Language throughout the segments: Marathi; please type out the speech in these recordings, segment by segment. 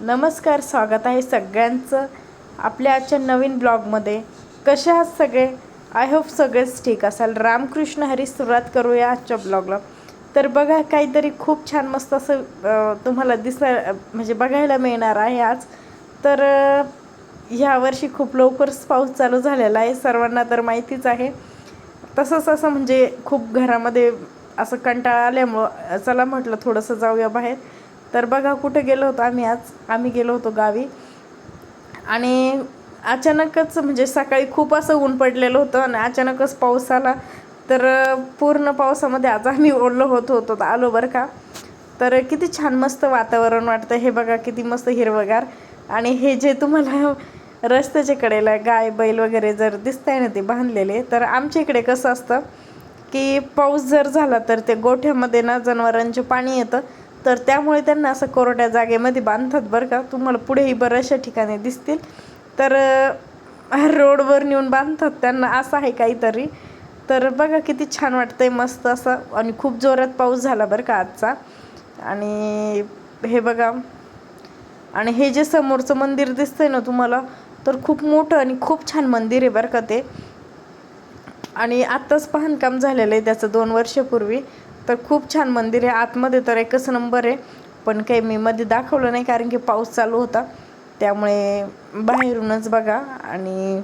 नमस्कार स्वागत आहे सगळ्यांचं आपल्या आजच्या नवीन ब्लॉगमध्ये. कसे आहात सगळे? आय होप सगळेच ठीक असाल. रामकृष्ण हरी सुरुवात करूया आजच्या ब्लॉगला. तर बघा काहीतरी खूप छान मस्त असं तुम्हाला दिसाय म्हणजे बघायला मिळणार आहे आज. तर ह्यावर्षी ह्या वर्षी खूप लवकरच पाऊस चालू झालेला आहे. सर्वांना तर माहितीच आहे. तसंच असं म्हणजे खूप घरामध्ये असं कंटाळा आल्यामुळं चला म्हटलं थोडंसं जाऊया बाहेर. तर बघा कुठे गेलो होतो आम्ही आज. आम्ही गेलो होतो गावी. आणि अचानकच म्हणजे सकाळी खूप असं ऊन पडलेलं होतं आणि अचानकच पाऊस आला. तर पूर्ण पावसामध्ये आज आम्ही ओढलो होत होतो तर आलो बरं का. तर किती छान मस्त वातावरण वाटतं. हे बघा किती मस्त हिरवगार. आणि हे जे तुम्हाला रस्त्याच्या कडेला गाय बैल वगैरे जर दिसतंय ना ते बांधलेले तर आमच्या इकडे कसं असतं की पाऊस जर झाला तर ते गोठ्यामध्ये ना जनावरांचे पाणी येतं. तर त्यामुळे त्यांना असं कोरड्या जागेमध्ये बांधतात बरं का. तुम्हाला पुढेही बऱ्याचशा ठिकाणी दिसतील. तर रोडवर नेऊन बांधतात त्यांना. असं आहे काहीतरी. तर बघा किती छान वाटतंय मस्त असं. आणि खूप जोरात पाऊस झाला बरं का आजचा. आणि हे बघा. आणि हे जे समोरचं मंदिर दिसतंय ना तुम्हाला तर खूप मोठं आणि खूप छान मंदिर आहे बरं का ते. आणि आत्ताच बांधकाम झालेलं आहे त्याचं दोन वर्षापूर्वी. तर खूप छान मंदिर आहे. आतमध्ये तर एकच नंबर आहे. पण काही मी मध्ये दाखवलं नाही कारण की पाऊस चालू होता. त्यामुळे बाहेरूनच बघा. आणि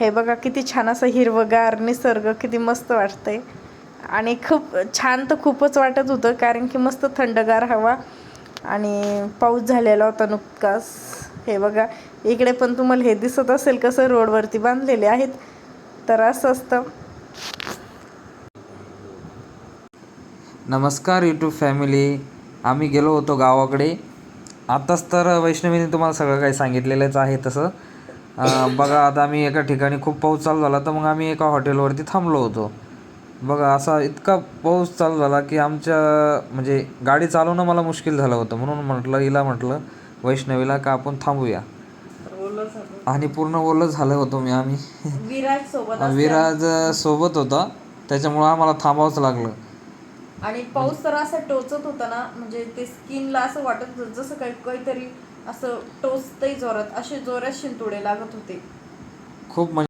हे बघा किती छान असं हिरवगार निसर्ग किती मस्त वाटतंय. आणि खूप छान तर खूपच वाटत होतं कारण की मस्त थंडगार हवा. आणि पाऊस झालेला होता नुकताच. हे बघा इकडे पण तुम्हाला हे दिसत असेल कसं रोडवरती बांधलेले आहेत. तर असं असतं. नमस्कार यूट्यूब फॅमिली आम्ही गेलो होतो गावाकडे. आत्ताच तर वैष्णवीने तुम्हाला सगळं काही सांगितलेलंच आहे तसं. बघा आता आम्ही एका ठिकाणी खूप पाऊस चालू झाला तर मग आम्ही एका हॉटेलवरती थांबलो होतो. बघा असा इतका पाऊस चालू झाला की आमच्या म्हणजे गाडी चालवणं मला मुश्किल झालं होतं. म्हणून म्हटलं हिला म्हटलं वैष्णवीला का आपण थांबूया? आणि पूर्ण ओलं झालं होतो मी आम्ही. विराज सोबत विराज सोबत होता. त्याच्यामुळं आम्हाला थांबावंच लागलं. आणि पाऊस तर असा टोचत होता ना म्हणजे ते स्किनला असं वाटत होतं जसं काही काहीतरी असं टोचतही जोरात असे जोरात शिंतोडे लागत होते. खूप म्हणजे